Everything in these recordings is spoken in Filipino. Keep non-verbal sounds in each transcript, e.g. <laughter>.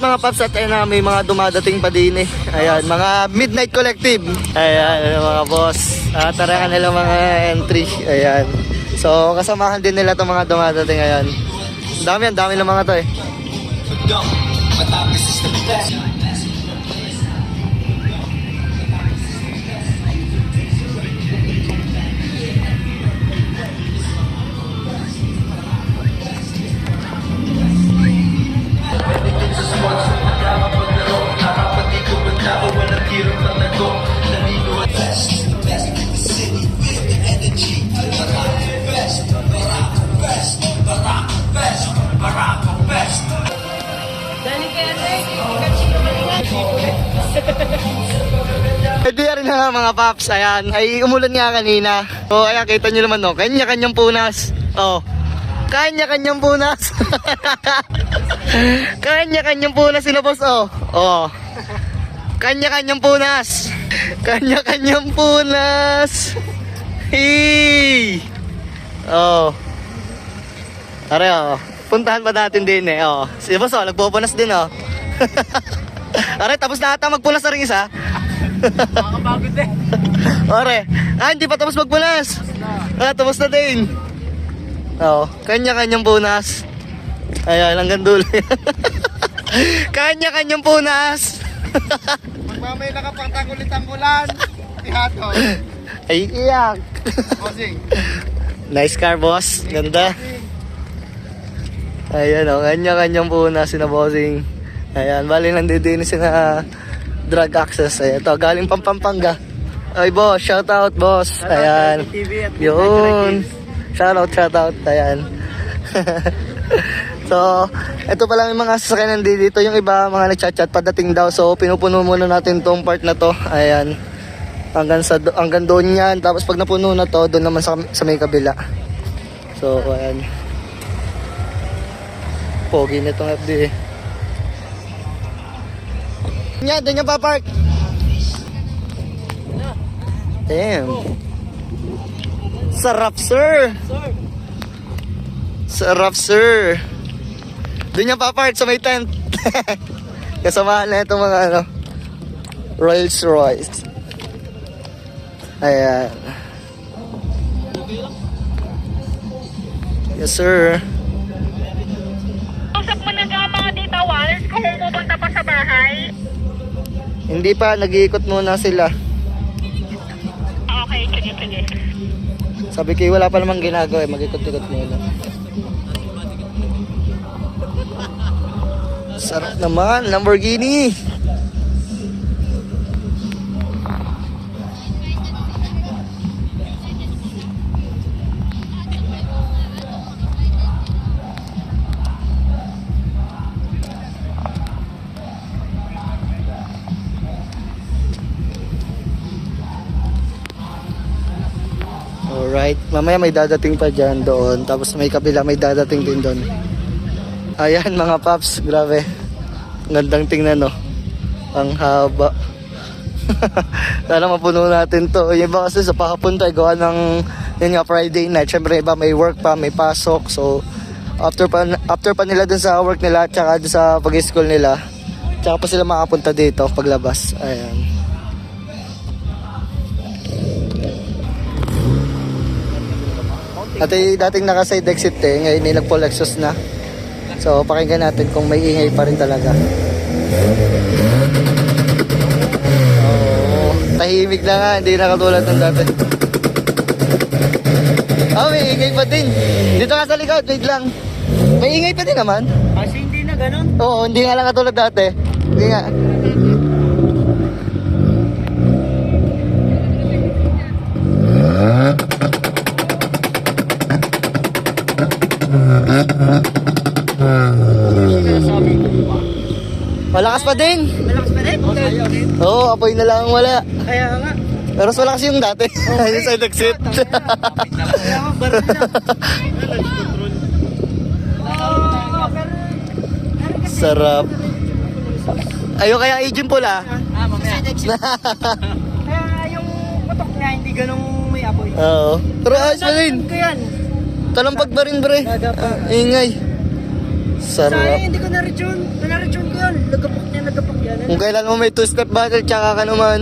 mga paps at ayun na, may mga dumadating pa din eh. Ayan, mga Midnight Collective. Ayan, mga boss. Ah, tarangan nila mga entry. Ayan. So, kasamahan din nila itong mga dumadating. Ayan. Dami yan, dami ng mga to eh. Pwede rin na mga paps, ayan, ay umulan nga kanina. So, ayan, kita nyo naman, no, kanya-kanyang punas. Oh, kanya-kanyang punas. <laughs> kanya-kanyang punas sila, boss, oh. Oh, kanya-kanyang punas. Kanya-kanyang punas. Hey! Oh. Are, oh. Puntahan pa natin din, eh, oh. Si boss, oh, nagpupunas din, oh. <laughs> Are, tapos na ata magpunas na rin isa. Nakakapagod eh. <laughs> Ore, ah, hindi pa tapos magpunas. Ah, tapos na din. Oo, kanya-kanyang punas. Ayan, hanggang dulo. <laughs> kanya-kanyang punas. <laughs> Magmamay na kapang tangulit ang ulan. Ihato. Ay, iyak. Bossing. Nice car, boss. Ganda. Ayan, oh, kanya-kanyang punas sina bossing. Ayan, bali nandito din sina drug access. Ayan, ito, galing Pampanga. Ay, boss, shout out, boss. Ayan. TV at Yun. Shoutout, shoutout. Ayan. <laughs> so, ito pa lang yung mga sasakyan nandito dito. Yung iba, mga nagchat-chat padating daw. So, pinupuno muna natin tong part na to. Ayan. Hanggang, sa, hanggang doon yan. Tapos pag napuno na to, doon naman sa, sa may kabila. So, ayan. Pogi na itong FD eh. Yan, doon yung papark. Damn. Sarap, sir. Sarap, sir. Doon yung papark sa may tent. <laughs> Kasamahan na itong mga ano, Rolls Royce. Ayan. Yes, sir. Usap mo na mga dito, Wallace, kung pupunta pa sa bahay. Hindi pa, nag-iikot muna sila. Okay, sige, sige. Sabi ko, wala pa namang ginagawa eh. Mag-ikot-ikot muna. Sarap naman, Lamborghini. Alright, mamaya may dadating pa dyan doon. Tapos may kabila, may dadating din doon. Ayan mga paps, grabe. Gandang tingnan no. Ang haba. <laughs> Sana mapuno natin to. Yung iba kasi sa pakapunta, gawa ng yun nga Friday night. Siyempre iba may work pa, may pasok. So after pa, after pa nila dun sa work nila, tsaka dun sa pag-school nila, tsaka pa sila makapunta dito paglabas. Ayan. Dati dating naka side exit eh, ngayon may nag full exhaust na. So pakinggan natin kung may ingay pa rin talaga. Oo, tahimik na nga, hindi na katulad ng dati. Oh, may ingay pa din. Dito nga sa likod, wait lang. May ingay pa din naman. Kasi hindi na ganun. Oo, hindi nga lang katulad dati. Hindi nga. Malakas pa din. Malakas pa rin. Oo, apoy na lang ang wala. Kaya nga. Pero mas malakas yung dati. <laughs> yung side exit. Kaya nga, na. Sarap. Ayaw kaya agent pula. Ah, mamaya. <laughs> Kaya yung putok niya, hindi ganun may apoy. Oo. Pero ayos pa rin. Ko yan. Talampag pa rin, bre. Gagapa. Ah, ingay. Sayang, Sarap. hindi ko na-return. Na-return ko yun. Lagapok niya, lagapok yan. Kung kailan mo may two-step battle, tsaka ka naman.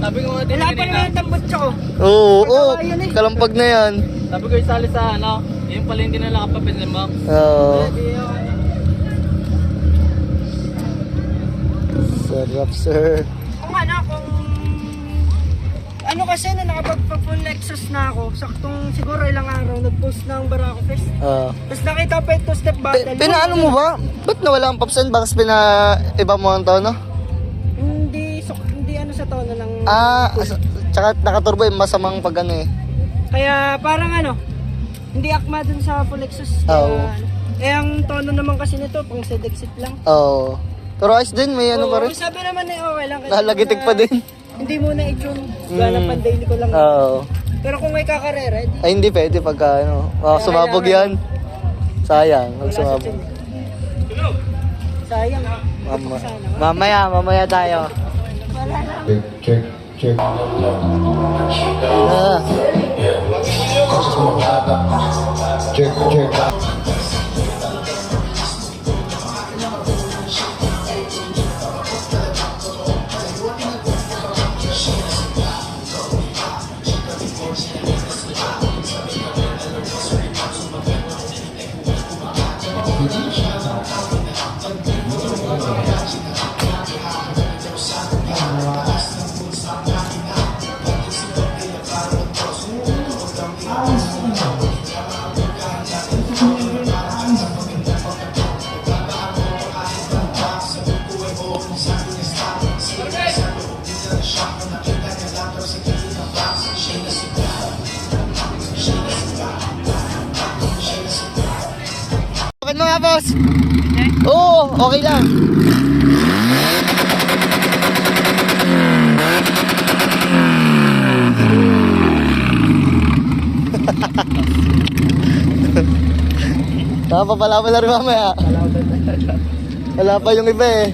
Sabi ko nga din Wala pa naman yung tambot ko. Oo, oo. Yun eh. Kalampag na yan. sabi ko isali sa ano, yung pala hindi na nakapapinsin mo. Oo. Hindi ako. Sarap, sir. Kasi na nakapagpa-full Lexus na ako, saktong siguro ilang araw, nag-post ng Barako Fest. Ah. Tapos nakita pa yung two-step Pi- battle. pinaano mo ba? Ba't nawala ang popsan? Bakit pina iba mo ang tono? Hindi, so, hindi ano sa tono ng... Ah, as- tsaka nakaturbo yung masamang pag ano eh. Kaya parang ano, hindi akma dun sa full Lexus. Oo. Kaya, ano. Eh, ang tono naman kasi nito, pang sedexit lang. Oo. Pero ayos din, may ano Oo, pa rin. Sabi naman eh, okay lang. Kasi Nalagitik muna- pa din. Hindi muna i-tune. Gana Mm. pandaily ko lang. Oo. Pero kung may kakarera, di. Ay, hindi pwede pagka ano. Oh, Kaya sumabog yan. kailangan- Sayang, Wala huwag sa sumabog. tune. Sayang. Mama. Mamaya, mamaya tayo. Wala lang. check, check, check. Ah, Check, check. Mga boss. Oo, okay lang. <laughs> Napapala pa na rin mamaya. Wala pa yung iba eh.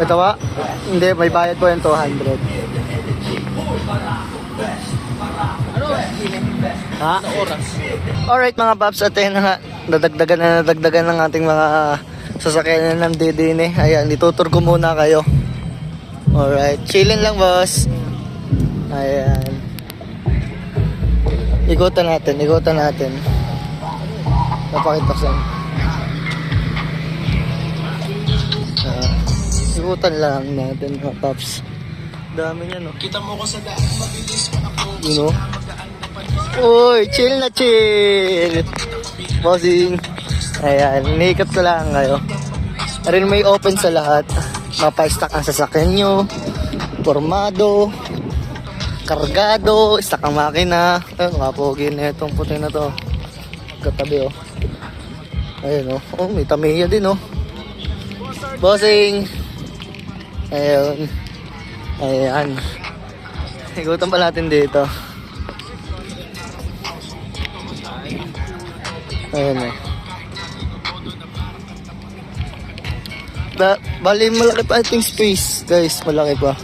Ito ba? Hindi, may bayad po yung 200. Ha? Oras. Alright mga paps, at ayun na nga, nadagdagan na nadagdagan ng ating mga sasakyan ng DDN eh. Ayan, itutur ko muna kayo. Alright, chillin lang boss. Ayan. Ikutan natin, ikutan natin. Napakita ko sa'yo. Ah, ikutan lang natin mga paps. Dami niya no. Kita mo ko sa daan, mabilis pa ako. You know? Uy, chill na chill. Bossing. Ayan, iniikot ko lang kayo. Rin may open sa lahat. Mapa-stack ang sasakyan nyo. Formado. Kargado. Stack ang makina. Ayun, mga pogi na itong puti na to. Katabi oh. Ayun oh. Oh, may tamiya din oh. Bossing. Ayun. Ayan. Ikutan pa natin dito. Ayan eh. Ba bali malaki pa ating space, guys. Malaki pa.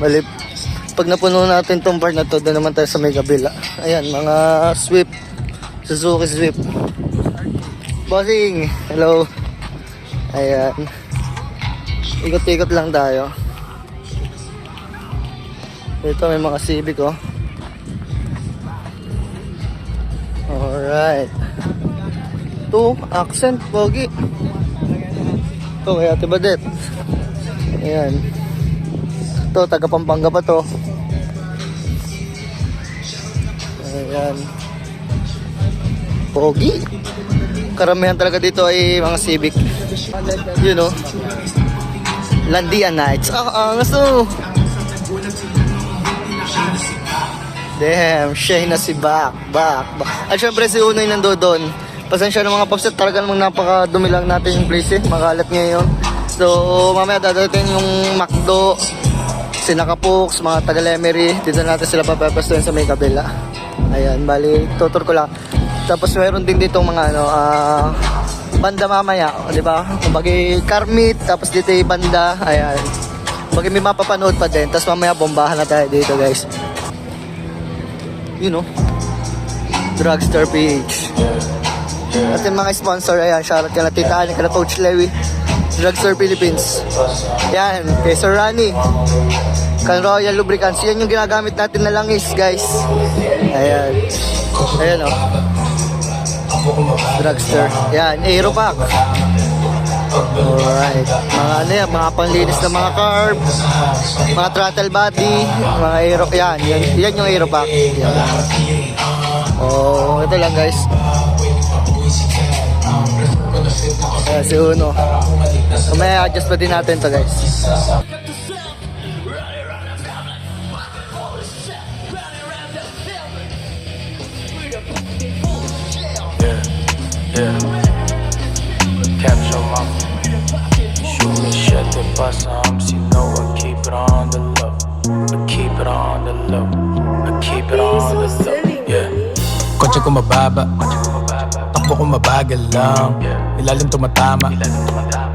Bali, pag napuno natin tong part na to, doon naman tayo sa may kabila. Ayan, mga Swift. Suzuki Swift. Bossing, hello. Ayan. Ikot-ikot lang tayo. Ito may mga Civic oh. Alright. Ito, accent, pogi. Ito, kay Ate Badet. Ayan. Ito, taga Pampanga pa to. Ayan. Pogi. Karamihan talaga dito ay mga Civic. You know. Landian Nights. Ah, angas to. Damn, siya na si Bak, Bak, Bak. At syempre si Unoy nando doon. Pasensya ng mga paps at talagang mga napakadumi lang natin yung place eh. Makalat ngayon. So, mamaya dadating yung McDo, Sinakapooks, mga taga Lemery. Dito natin sila papapastuhin sa may kabila. Ayan, bali, tutur ko lang. Tapos meron din dito mga ano, ah, banda mamaya, di ba? Kumbaga car meet, tapos dito yung banda, ayan. Kumbaga may mapapanood pa din, tapos mamaya bombahan na tayo dito guys. You know. Drugstore PH. At yung mga sponsor, ayan, shoutout ka na Tita Annie, ka na Coach Lewy, Drugstore Philippines. Yan, kay Sir Rani, kay Royal Lubricants. Yan yung ginagamit natin na langis, guys. Ayan. Ayan, oh. Drugstore. Yan, Aeropack. Alright. Mga ano yan, mga panlinis ng mga carb, mga throttle body, mga aero, yan, yan, yan yung Aeropack. Yan. Oh, ito lang guys. Ayan, si Uno. Mamaya adjust pa din natin to guys. Yeah. Capture my Shoot me shit the bus arms, you know keep it on the low. Keep it on the low. Keep it on the low. Yeah. Kotse ko mababa. Takbo ko mabagal lang. Ilalim tumatama.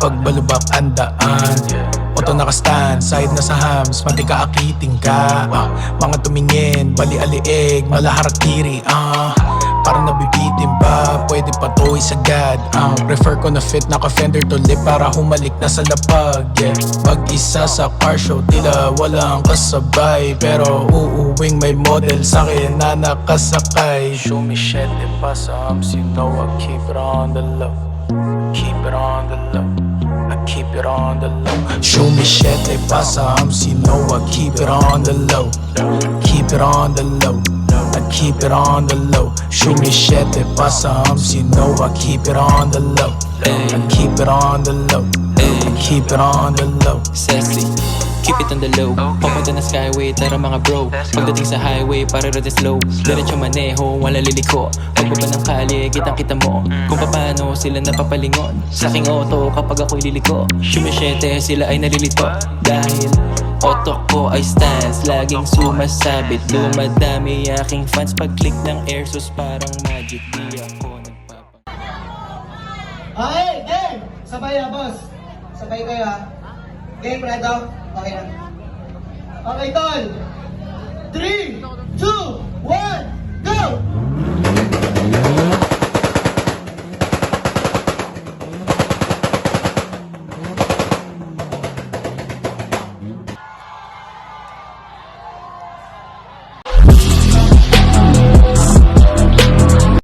Pagbalubak ang daan. Auto nakastand, side na sa hams, mati ka akiting ka. Ah, Mga tumingin, bali aliig, malaharakiri ah. Parang nabibitin ba, pwede pa to isagad ah, Prefer ko na fit naka-fender to lip para humalik na sa lapag yeah. Pag isa sa car show, tila walang kasabay. Pero uuwing may model sa'kin na nakasakay. Show me shit, di pa sa hams, you know I keep it on the low Keep it on the low. I keep it on the low. Show me shit, they pass arms, you know I keep it on the low. Keep it on the low. I keep it on the low. Show me shit, they pass arms, you know I keep it on the low. I keep it on the low. I keep it on the low. Sexy Keep it on the low. Papunta na skyway, tara mga bro. Pagdating sa highway, para road slow. Diretso maneho, wala liliko. Pagbaba ng kalye, kitang kita mo Kung paano sila napapalingon. Sa aking auto, kapag ako'y liliko. Sumisyete, sila ay nalilito. Dahil Auto ko ay stance. Laging sumasabit. Dumadami aking fans. Pag-click ng airsus parang magic. Di ako nagpapa Okay, game! Sabay na, boss. Sabay kayo, ha? Game, Redo? Okay na. Tol. 3, 2, 1,